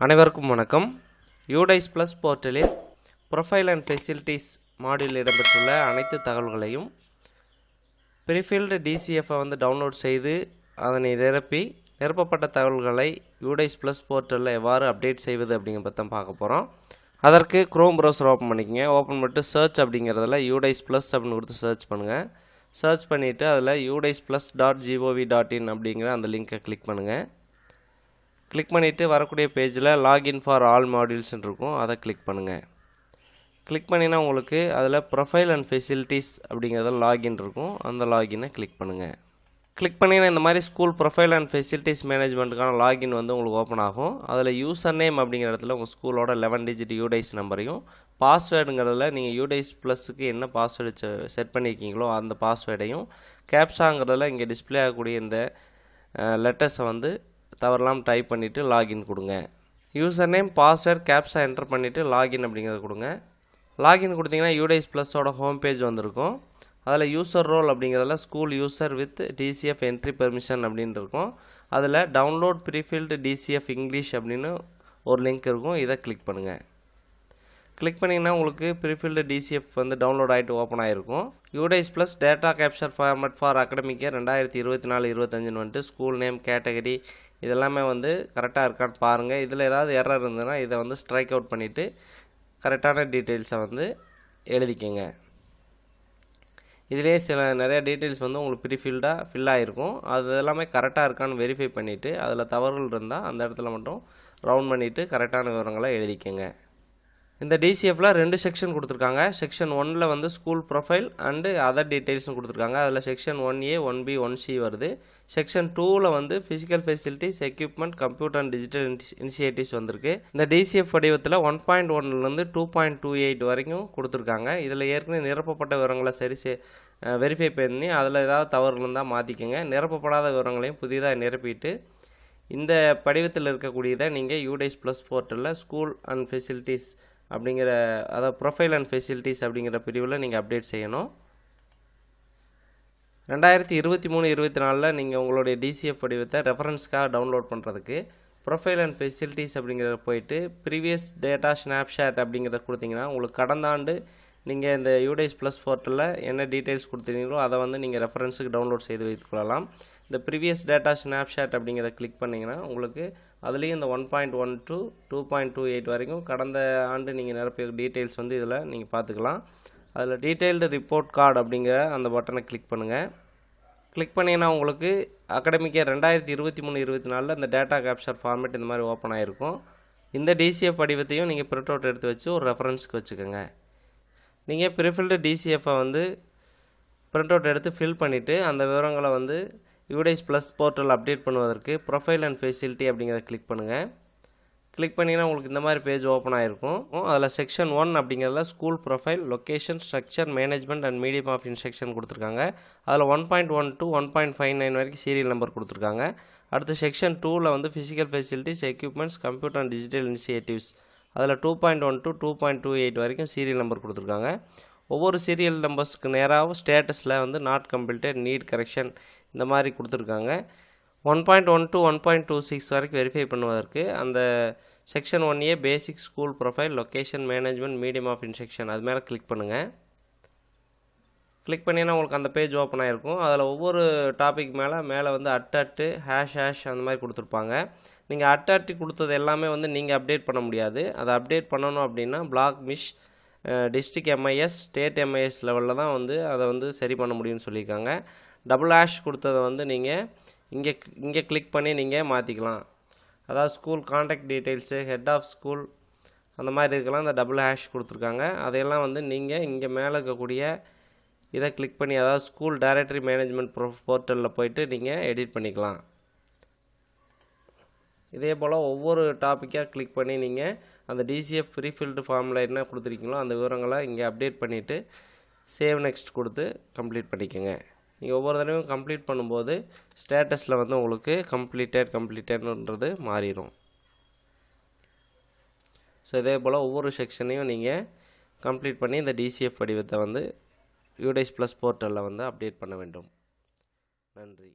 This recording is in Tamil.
அனைவருக்கும் வணக்கம். யூடைஸ் ப்ளஸ் போர்ட்டலில் ப்ரொஃபைல் அண்ட் ஃபெசிலிட்டிஸ் மாடியில் இடம்பெற்றுள்ள அனைத்து தகவல்களையும் ப்ரீஃபீல்டு டிசிஎஃப்பை வந்து டவுன்லோட் செய்து அதனை நிரப்பி நிரப்பப்பட்ட தகவல்களை யூடைஸ் ப்ளஸ் போர்ட்டலில் எவ்வாறு அப்டேட் செய்வது அப்படிங்கிற பற்றி தான் பார்க்க போகிறோம் அதற்கு க்ரோம் ப்ரௌசர் ஓப்பன் பண்ணிக்கங்க. ஓப்பன் பண்ணிட்டு சர்ச் அப்படிங்கிறதுல யூடைஸ் ப்ளஸ் அப்படின்னு கொடுத்து சர்ச் பண்ணுங்கள் சர்ச் பண்ணிவிட்டு அதில் UDISE plus dot gov dot in அப்படிங்கிற அந்த லிங்க்கை கிளிக் பண்ணுங்கள் கிளிக் பண்ணிவிட்டு வரக்கூடிய பேஜில் லாகின் ஃபார் ஆல் மாடியூல்ஸ்னு இருக்கும். அதை கிளிக் பண்ணுங்கள் கிளிக் பண்ணினா உங்களுக்கு அதில் ப்ரொஃபைல் அண்ட் ஃபெசிலிட்டிஸ் அப்படிங்கிறதுல லாகின் இருக்கும். அந்த லாகினை கிளிக் பண்ணுங்கள் கிளிக் பண்ணிங்கன்னா இந்த மாதிரி ஸ்கூல் ப்ரொஃபைல் அண்ட் ஃபெசிலிட்டிஸ் மேனேஜ்மெண்ட்டுக்கான லாகின் வந்து உங்களுக்கு ஓப்பன் ஆகும். அதில் யூசர் நேம் அப்படிங்கிற இடத்துல உங்கள் ஸ்கூலோட லெவன் டிஜிட் யூடைஸ் நம்பரையும் பாஸ்வேர்டுங்கிறதுல நீங்கள் யூடைஸ் ப்ளஸுக்கு என்ன பாஸ்வேர்டு செட் பண்ணியிருக்கீங்களோ அந்த பாஸ்வேர்டையும் கேப்ஷாங்கிறதுல இங்கே டிஸ்ப்ளே ஆகக்கூடிய இந்த லெட்டர்ஸை வந்து தவறலாம் டைப் பண்ணிவிட்டு லாகின் கொடுங்க. யூசர் நேம் பாஸ்வேர்ட் கேப்ஸாக என்டர் பண்ணிவிட்டு லாகின் அப்படிங்கிறத கொடுங்க. லாகின் கொடுத்தீங்கன்னா யூடைஸ் ப்ளஸோட ஹோம் பேஜ் வந்திருக்கும். அதில் யூசர் ரோல் அப்படிங்கிறதுல school user with DCF entry permission அப்படின்னு இருக்கும். அதில் டவுன்லோட் ப்ரீஃபில்டு டிசிஎஃப் இங்கிலீஷ் அப்படின்னு ஒரு லிங்க் இருக்கும். இதை கிளிக் பண்ணுங்கள் கிளிக் பண்ணிங்கன்னா உங்களுக்கு ப்ரீஃபில்டு டிசிஎஃப் வந்து டவுன்லோட் ஆகிட்டு ஓப்பன் ஆகிருக்கும் UDISE plus data capture format for அகடமிக்கே ரெண்டாயிரத்தி இருபத்தி நாலு இருபத்தஞ்சுன்னு வந்துட்டு ஸ்கூல் நேம் கேட்டகரி இதெல்லாமே வந்து கரெக்டாக இருக்கான்னு பாருங்கள் இதில் ஏதாவது எரர் இருந்ததுன்னா இதை வந்து ஸ்ட்ரைக் அவுட் பண்ணிவிட்டு கரெக்டான டீட்டெயில்ஸை வந்து எழுதிக்கங்க. இதிலே சில நிறையா டீட்டெயில்ஸ் வந்து உங்களுக்கு ப்ரீஃபில்டாக ஃபில் ஆகிருக்கும் அது எல்லாமே கரெக்டாக இருக்கான்னு வெரிஃபை பண்ணிவிட்டு அதில் தவறுகள் இருந்தால் அந்த இடத்துல மட்டும் ரவுண்ட் பண்ணிவிட்டு கரெக்டான விவரங்களை எழுதிக்கங்க. இந்த டிசிஎஃப்பில் ரெண்டு செக்ஷன் கொடுத்துருக்காங்க. செக்ஷன் ஒனில் வந்து ஸ்கூல் ப்ரொஃபைல் அண்டு அதர் டீட்டெயில்ஸும் கொடுத்துருக்காங்க. அதில் section one A one B one C வருது. செக்ஷன் டூவில் வந்து physical facilities equipment computer and digital initiatives வந்திருக்கு. இந்த டிசிஎஃப் வடிவத்தில் ஒன் பாயிண்ட் ஒன்லேருந்து டூ பாயிண்ட் டூ எயிட் வரைக்கும் கொடுத்துருக்காங்க. இதில் ஏற்கனவே நிரப்பப்பட்ட விவரங்களை சரி செ வெரிஃபை பண்ணி அதில் ஏதாவது தவறு இருந்தால் மாற்றிக்கோங்க நிரப்பப்படாத விவரங்களையும் புதிதாக நிரப்பிட்டு இந்த படிவத்தில் இருக்கக்கூடியதை நீங்கள் யூடைஸ் ப்ளஸ் போர்ட்டலில் ஸ்கூல் அண்ட் ஃபெசிலிட்டிஸ் அப்படிங்கிற அதாவது ப்ரொஃபைல் அண்ட் ஃபெசிலிட்டிஸ் அப்படிங்கிற பிரிவில் நீங்கள் அப்டேட் செய்யணும். ரெண்டாயிரத்தி இருபத்தி மூணு இருபத்தி நாலில் நீங்கள் உங்களுடைய டிசிஎஃப் படிவத்தை ரெஃபரன்ஸ்க்காக டவுன்லோட் பண்ணுறதுக்கு ப்ரொஃபைல் அண்ட் ஃபெசிலிட்டிஸ் அப்படிங்கிறத போயிட்டு ப்ரீவியஸ் டேட்டா ஸ்னாப்ஷாட் அப்படிங்கிறத கொடுத்தீங்கன்னா உங்களுக்கு கடந்த ஆண்டு நீங்கள் இந்த யூடைஸ் ப்ளஸ் போர்ட்டலில் என்ன டீட்டெயில்ஸ் கொடுத்துருந்தீங்களோ அதை வந்து நீங்கள் ரெஃபரன்ஸுக்கு டவுன்லோட் செய்து வைத்துக்கொள்ளலாம் இந்த ப்ரீவியஸ் டேட்டா ஸ்னாப்ஷாட் அப்படிங்கிறத கிளிக் பண்ணிங்கன்னா உங்களுக்கு அதுலேயும் இந்த one point one two two point two eight வரைக்கும் கடந்த ஆண்டு நீங்கள் நிரப்பிய டீட்டெயில்ஸ் வந்து இதில் நீங்கள் பார்த்துக்கலாம். அதில் டீட்டெயில்டு ரிப்போர்ட் கார்டு அப்படிங்கிற அந்த பட்டனை கிளிக் பண்ணுங்கள் கிளிக் பண்ணிங்கன்னா உங்களுக்கு அகடமிக்க ரெண்டாயிரத்தி இருபத்தி மூணு இருபத்தி நாலில் இந்த டேட்டா கேப்சர் ஃபார்மேட் இந்த மாதிரி ஓப்பன் ஆகிருக்கும் இந்த டிசிஎஃப் படிவத்தையும் நீங்கள் பிரிண்ட் அவுட் எடுத்து வச்சு ஒரு ரெஃபரன்ஸ்க்கு வச்சுக்கோங்க. நீங்கள் ப்ரிஃபில்டு டிசிஎஃப்பை வந்து பிரிண்ட் அவுட் எடுத்து ஃபில் பண்ணிவிட்டு அந்த விவரங்களை வந்து யூடைஸ் ப்ளஸ் போர்ட்டல் அப்டேட் பண்ணுவதற்கு ப்ரொஃபைல் அண்ட் ஃபெசிலிட்டி அப்படிங்கிறத கிளிக் பண்ணுங்கள் கிளிக் பண்ணிங்கன்னா உங்களுக்கு இந்த மாதிரி பேஜ் ஓப்பன் ஆகிருக்கும் அதில் செக்ஷன் ஒன் அப்படிங்கிறதுல school profile location structure management and medium of instruction கொடுத்துருக்காங்க. அதில் one point one two one point five nine வரைக்கும் சீரியல் நம்பர் கொடுத்துருக்காங்க. அடுத்து செக்ஷன் டூவில் வந்து physical facilities equipments computer and digital initiatives அதில் two point one two two point two eight வரைக்கும் சீரியல் நம்பர் கொடுத்துருக்காங்க. ஒவ்வொரு சீரியல் நம்பர்ஸ்க்கு நேராகவும் ஸ்டேட்டஸில் வந்து நாட் கம்ப்ளீட்டட் நீட் கரெக்ஷன் இந்த மாதிரி கொடுத்துருக்காங்க. One point one two one point two six வரைக்கும் வெரிஃபை பண்ணுவதற்கு அந்த section one A basic school profile location management medium of instruction அது மேலே கிளிக் பண்ணுங்கள் கிளிக் பண்ணிங்கன்னா உங்களுக்கு அந்த பேஜ் ஓப்பன் ஆகிருக்கும் அதில் ஒவ்வொரு டாபிக் மேலே மேலே வந்து அட் அட்டு ஹேஷ் ஹேஷ் அந்த மாதிரி கொடுத்துருப்பாங்க. நீங்கள் அட் அட்டு கொடுத்தது எல்லாமே வந்து நீங்கள் அப்டேட் பண்ண முடியாது. அதை அப்டேட் பண்ணணும் அப்படின்னா block MIS district MIS state MIS லெவலில் தான் வந்து அதை வந்து சரி பண்ண முடியும்னு சொல்லியிருக்காங்க. டபுள் ஹேஷ் கொடுத்ததை வந்து நீங்கள் இங்கே இங்கே கிளிக் பண்ணி நீங்கள் மாற்றிக்கலாம் அதாவது school contact details head of school அந்த மாதிரி இருக்கலாம் இந்த டபுள் ஹேஷ் கொடுத்துருக்காங்க. அதையெல்லாம் வந்து நீங்கள் இங்கே மேலே இருக்கக்கூடிய இதை கிளிக் பண்ணி அதாவது ஸ்கூல் டைரக்டரி மேனேஜ்மெண்ட் ப்ரோ போர்ட்டலில் போயிட்டு நீங்கள் எடிட் பண்ணிக்கலாம். இதே போல் ஒவ்வொரு டாப்பிக்காக கிளிக் பண்ணி நீங்கள் அந்த டிசிஎஃப் ஃப்ரீஃபில்டு ஃபார்மில் என்ன கொடுத்துருக்கீங்களோ அந்த விவரங்களை இங்கே அப்டேட் பண்ணிவிட்டு சேவ் நெக்ஸ்ட் கொடுத்து கம்ப்ளீட் பண்ணிக்கோங்க. நீங்கள் ஒவ்வொரு தடவையும் கம்ப்ளீட் பண்ணும்போது ஸ்டேட்டஸில் வந்து உங்களுக்கு கம்ப்ளீட்டட் கம்ப்ளீட்டட்ன்றது மாறிடும் ஸோ இதே போல் ஒவ்வொரு செக்ஷனையும் நீங்கள் கம்ப்ளீட் பண்ணி இந்த டிசிஎஃப் படிவத்தை வந்து யூடைஸ் ப்ளஸ் போர்ட்டலில் வந்து அப்டேட் பண்ண வேண்டும். நன்றி.